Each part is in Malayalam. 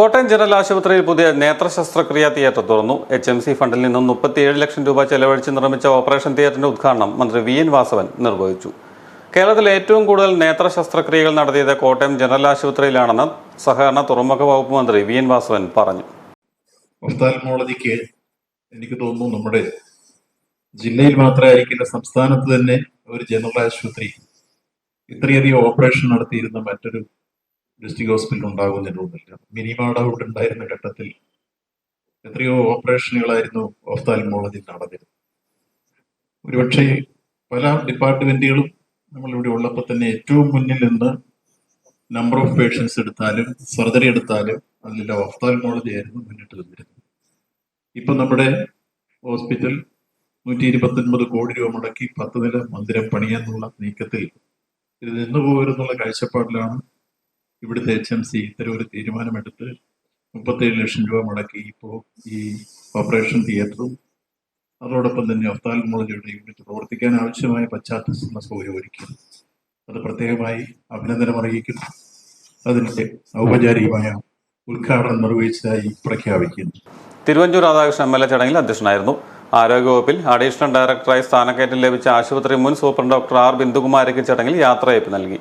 കോട്ടയം ജനറൽ ആശുപത്രിയിൽ പുതിയ നേത്ര ശസ്ത്രക്രിയാ തിയേറ്റർ തുറന്നു. എച്ച് എം സി ഫണ്ടിൽ നിന്നും മുപ്പത്തിയേഴ് ലക്ഷം രൂപ ചെലവഴിച്ച് നിർമ്മിച്ച ഓപ്പറേഷൻ തിയേറ്ററിന്റെ ഉദ്ഘാടനം മന്ത്രി വി എൻ വാസവൻ നിർവഹിച്ചു. കേരളത്തിൽ ഏറ്റവും കൂടുതൽ നേത്ര ശസ്ത്രക്രിയകൾ നടത്തിയത് കോട്ടയം ജനറൽ ആശുപത്രിയിലാണെന്ന് സഹകരണ തുറമുഖ വകുപ്പ് മന്ത്രി വി എൻ വാസവൻ പറഞ്ഞു. ഒഫ്താൽമോളജിക്ക് എനിക്ക് തോന്നുന്നു നമ്മുടെ ജില്ലയിൽ മാത്രമായിരിക്കില്ല സംസ്ഥാനത്ത് തന്നെ ഒരു ജനറൽ ആശുപത്രി ഇത്രയധികം ഓപ്പറേഷൻ നടത്തിയിരുന്ന മറ്റൊരു ഡിസ്ട്രിക്ട് ഹോസ്പിറ്റൽ ഉണ്ടാകുന്നതിനൊന്നുമില്ല മിനിമം ഡൗട്ട് ഉണ്ടായിരുന്ന ഘട്ടത്തിൽ എത്രയോ ഓപ്പറേഷനുകളായിരുന്നു ഓഫ്താൽമോളജി നടന്നിരുന്നത് ഒരുപക്ഷെ പല ഡിപ്പാർട്ട്മെന്റുകളും നമ്മളിവിടെ ഉള്ളപ്പോൾ തന്നെ ഏറ്റവും മുന്നിൽ നിന്ന് നമ്പർ ഓഫ് പേഷ്യൻസ് എടുത്താലും സർജറി എടുത്താലും അതിലെല്ലാം ഓഫ്താൽമോളജി ആയിരുന്നു മുന്നിട്ട് നിന്നിരുന്നത്. ഇപ്പൊ നമ്മുടെ ഹോസ്പിറ്റൽ നൂറ്റി ഇരുപത്തൊൻപത് കോടി രൂപ മുടക്കി പത്ത് നില മന്ദിരം പണിയാന്നുള്ള നീക്കത്തിൽ ഇത് നിന്നു പോകരുന്നുള്ള കാഴ്ചപ്പാടിലാണ് ഇവിടുത്തെ എച്ച് എം സി ഇത്തരം ഒരു തീരുമാനമെടുത്ത് മുപ്പത്തേഴ് ലക്ഷം രൂപ മുടക്കി ഇപ്പോൾ ഈ ഓപ്പറേഷൻ തിയേറ്ററും അതോടൊപ്പം തന്നെ ഒഫ്താൽമോളജിയുടെ യൂണിറ്റ് പ്രവർത്തിക്കാൻ ആവശ്യമായ പശ്ചാത്തല സൗകര്യം ഒരുക്കി അത് പ്രത്യേകമായി അഭിനന്ദനം അറിയിക്കുന്നു. അതിന്റെ ഔപചാരികമായ ഉദ്ഘാടനം നിർവഹിച്ചതായി പ്രഖ്യാപിക്കുന്നു. Thiruvanchoor Radhakrishnan M L A ചടങ്ങിൽ അധ്യക്ഷനായിരുന്നു. ആരോഗ്യവകുപ്പിൽ അഡീഷണൽ ഡയറക്ടറായി സ്ഥാനക്കയറ്റം ലഭിച്ച ആശുപത്രി മുൻ സൂപ്രണ്ട് ഡോക്ടർ ആർ ബിന്ദുകുമാരിക്ക് ചടങ്ങിൽ യാത്രയയപ്പ് നൽകി.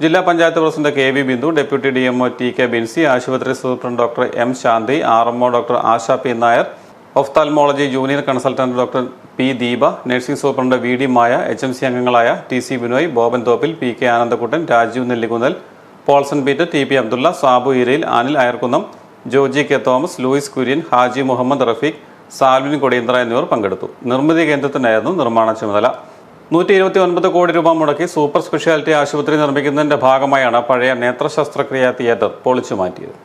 ജില്ലാ panchayat president K V Bindu deputy D MO T K Binsy ആശുപത്രി superintendent doctor M Shanthi R MO doctor Asha P Nair ophthalmology junior consultant doctor P Deepa nursing superintendent V D Maya H M C അംഗങ്ങളായ T C Binoy Boban Thoppil P K Anandakuttan Rajeev Nellikunnel Paulson Peter T P Abdulla Sabu Irayil Anil Ayarkunnam Joji K Thomas Louis Kurian Haji Muhammad Rafeeq Salvin Kodiyanthra എന്നിവർ പങ്കെടുത്തു. നിർമ്മിതി കേന്ദ്രത്തിനായിരുന്നു നിർമ്മാണ ചുമതല. നൂറ്റി ഇരുപത്തി ഒൻപത് കോടി രൂപ മുടക്കി സൂപ്പർ സ്പെഷ്യാലിറ്റി ആശുപത്രി നിർമ്മിക്കുന്നതിന്റെ ഭാഗമായാണ് പഴയ നേത്ര ശസ്ത്രക്രിയ തിയേറ്റർ പൊളിച്ചു മാറ്റിയത്.